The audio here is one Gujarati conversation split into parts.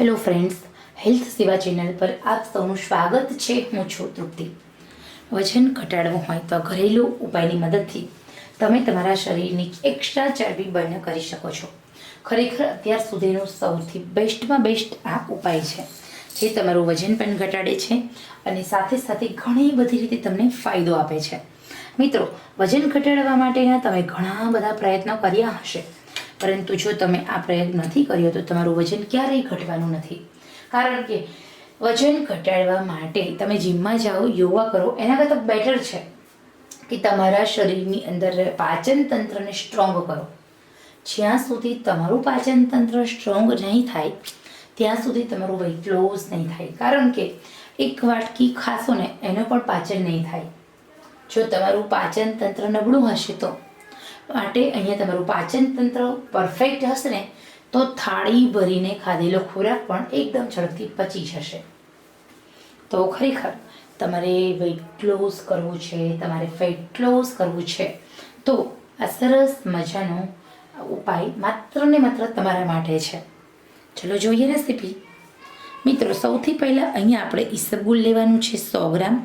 Hello friends health Seva channel પર આપ સૌનું સ્વાગત છે. હું છું તૃપ્તિ. વજન ઘટાડવું હોય તો ઘરેલું ઉપાયની મદદથી તમે તમારા શરીરની એક્સ્ટ્રા ચરબી બર્ન કરી શકો છો. ખરેખર અત્યાર સુધીનું સૌથી બેસ્ટમાં બેસ્ટ આ ઉપાય છે, જે તમારું વજન પણ ઘટાડે છે અને સાથે સાથે ઘણી બધી રીતે તમને ફાયદો આપે છે. મિત્રો, વજન ઘટાડવા માટેના તમે ઘણા બધા પ્રયત્નો કર્યા હશે. પરંતુ જો તમે આ પ્રયોગ નથી કર્યો, તો તમારું વજન ક્યારેય ઘટવાનું નથી. કારણ કે વજન ઘટાડવા માટે તમે જીમમાં જાઓ, યોગા કરો, એના કરતાં બેટર છે કે તમારા શરીરની અંદર પાચન તંત્રને સ્ટ્રોંગ કરો. જ્યાં સુધી તમારું પાચન તંત્ર સ્ટ્રોંગ નહીં થાય, ત્યાં સુધી તમારું વેઇટ લોસ નહીં થાય. કારણ કે એક વાટકી ખાશો ને, એનો પણ પાચન નહીં થાય. જો તમારું પાચન તંત્ર નબળું હશે તો માટે અહીંયા તમારું પાચન તંત્ર પરફેક્ટ હશે ને, તો થાળી ભરીને ખાધેલો ખોરાક પણ એકદમ ઝડપથી પચી જશે. તો ખરેખર તમારે વેઇટ લોસ કરવું છે, તમારે ફેટ લોસ કરવું છે, તો આ સરસ મજાનો ઉપાય માત્ર ને માત્ર તમારા માટે છે. ચલો જોઈએ રેસીપી મિત્રો, સૌથી પહેલાં અહીંયા આપણે ઈસબગુલ લેવાનું છે સો ગ્રામ.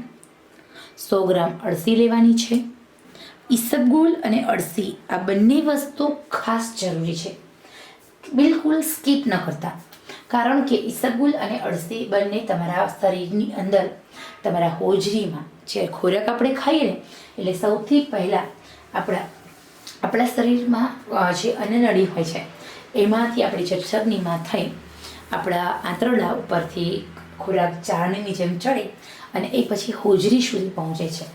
સો ગ્રામ અળસી લેવાની છે. ઈસબગુલ અને અળસી, આ બંને વસ્તુ ખાસ જરૂરી છે. બિલકુલ સ્કીપ ન કરતા, કારણ કે ઈસબગુલ અને અળસી બંને તમારા શરીરની અંદર, તમારા હોજરીમાં, જે ખોરાક આપણે ખાઈએ ને, એટલે સૌથી પહેલાં આપણા આપણા શરીરમાં જે અન્નનળી હોય છે, એમાંથી આપણી જઠરનીમાં થઈ આપણા આંતરડા ઉપરથી ખોરાક ચારણીની જેમ ચડે અને એ પછી હોજરી સુધી પહોંચે છે.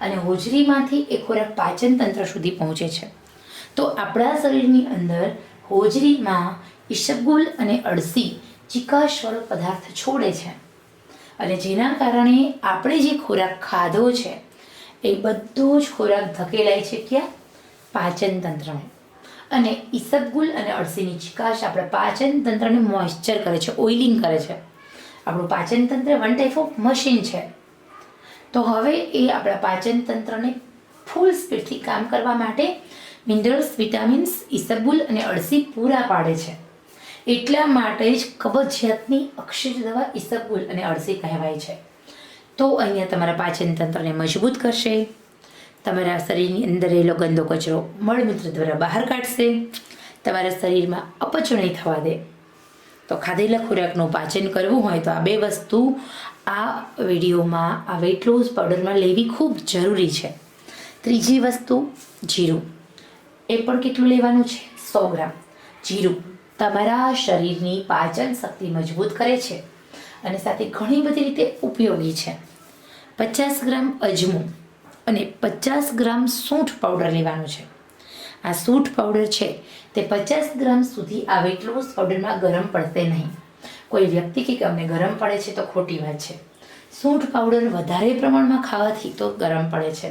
અને હોજરીમાંથી એ ખોરાક પાચન તંત્ર સુધી પહોંચે છે. તો આપણા શરીરની અંદર હોજરીમાં ઈસબગુલ અને અળસી ચિકાસવાળો પદાર્થ છોડે છે. અને જેના કારણે આપણે જે ખોરાક ખાધો છે, એ બધો જ ખોરાક ધકેલાય છે ક્યાં? પાચન તંત્રને. અને ઈસબગુલ અને અળસીની ચિકાશ આપણા પાચન તંત્રને મોઇશ્ચર કરે છે, ઓઇલિંગ કરે છે. આપણું પાચન તંત્ર વન ટાઈપ ઓફ મશીન છે. તો હવે એ આપણા પાચન તંત્રને ફૂલ સ્પીડથી કામ કરવા માટે મિનરલ્સ વિટામિન્સ ઈસબગુલ અને અળસી પૂરા પાડે છે. એટલા માટે જ કબજિયાતની અક્ષર દવા ઈસબગુલ અને અળસી કહેવાય છે. તો અહીંયા તમારા પાચન તંત્રને મજબૂત કરશે. તમારા શરીરની અંદર રહેલો ગંદો કચરો મળમૂત્ર દ્વારા બહાર કાઢશે. તમારા શરીરમાં અપચો નહીં થવા દે. તો ખાધેલા ખોરાકનું પાચન કરવું હોય તો આ બે વસ્તુ આ વિડીયોમાં આ વેટ લોસ પાવડરમાં લેવી ખૂબ જરૂરી છે. ત્રીજી વસ્તુ, જીરું. એ પણ કેટલું લેવાનું છે? સો ગ્રામ. જીરું તમારા શરીરની પાચન શક્તિ મજબૂત કરે છે અને સાથે ઘણી બધી રીતે ઉપયોગી છે. પચાસ ગ્રામ અજમો અને પચાસ ગ્રામ સૂંઠ પાવડર લેવાનું છે. આ સૂટ પાવડર છે. તે પચાસ ગ્રામ સુધી આવે એટલું પાવડરમાં ગરમ પડશે નહીં. કોઈ વ્યક્તિ કે અમને ગરમ પડે છે તો ખોટી વાત છે. સૂંઠ પાવડર વધારે પ્રમાણમાં ખાવાથી તો ગરમ પડે છે.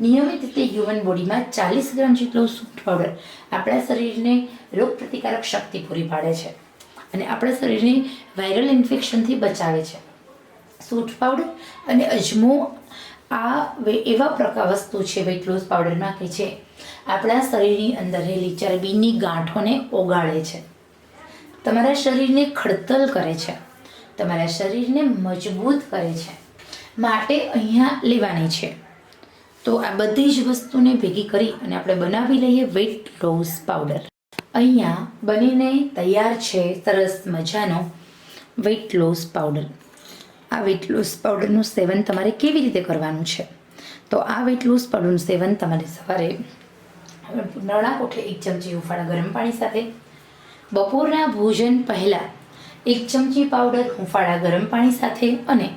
નિયમિત રીતે હ્યુમન બોડીમાં ચાલીસ ગ્રામ જેટલો સૂંઠ પાવડર આપણા શરીરને રોગપ્રતિકારક શક્તિ પૂરી પાડે છે અને આપણા શરીરને વાયરલ ઇન્ફેક્શનથી બચાવે છે. સૂંઠ પાવડર અને અજમો આ એવા પ્રકાર વસ્તુ છે વેટ લોસ પાવડરમાં કે છે. આપણા શરીરની અંદર રહેલી ચરબીની ગાંઠોને ઓગાળે છે. તમારા શરીરને ખડતલ કરે છે. તમારા શરીરને મજબૂત કરે છે. માટે અહીંયા લેવાની છે. તો આ બધી જ વસ્તુને ભેગી કરી અને આપણે બનાવી લઈએ વેટ લોસ પાવડર અહીંયા બનીને તૈયાર છે સરસ મજાનો વેટ લોસ પાવડર આ વેટ લોસ પાવડરનું સેવન તમારે કેવી રીતે કરવાનું છે? તો આ વેટ લોસ પાવડરનું સેવન તમારે સવારે નળા કોઠે એક ચમચી હુંફાળા ગરમ પાણી સાથે, બપોરના ભોજન પહેલાં એક ચમચી પાવડર હુંફાળા ગરમ પાણી સાથે અને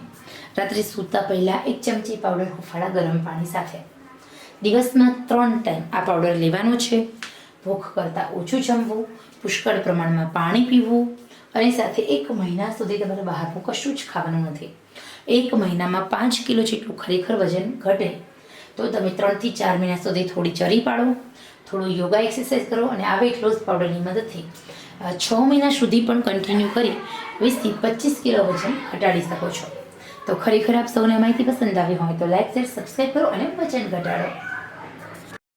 રાત્રે સૂતા પહેલાં એક ચમચી પાવડર હુંફાળા ગરમ પાણી સાથે. દિવસમાં ત્રણ ટાઈમ આ પાવડર લેવાનો છે. ભૂખ કરતાં ઓછું જમવું, પુષ્કળ પ્રમાણમાં પાણી પીવું અને સાથે એક મહિના સુધી તમારે બહારનું કશું જ ખાવાનું નથી. એક મહિનામાં પાંચ કિલો જેટલું ખરેખર વજન ઘટે. તો તમે ત્રણથી ચાર મહિના સુધી થોડી ચરી પાડો, થોડું યોગા એક્સરસાઇઝ કરો અને આ વેટ લોસ પાવડરની મદદથી છ મહિના સુધી પણ કન્ટિન્યુ કરી વીસથી પચીસ કિલો વજન ઘટાડી શકો છો. તો ખરેખર આપ સૌને માહિતી પસંદ આવી હોય તો લાઈક શેર સબસ્ક્રાઈબ કરો અને વજન ઘટાડો.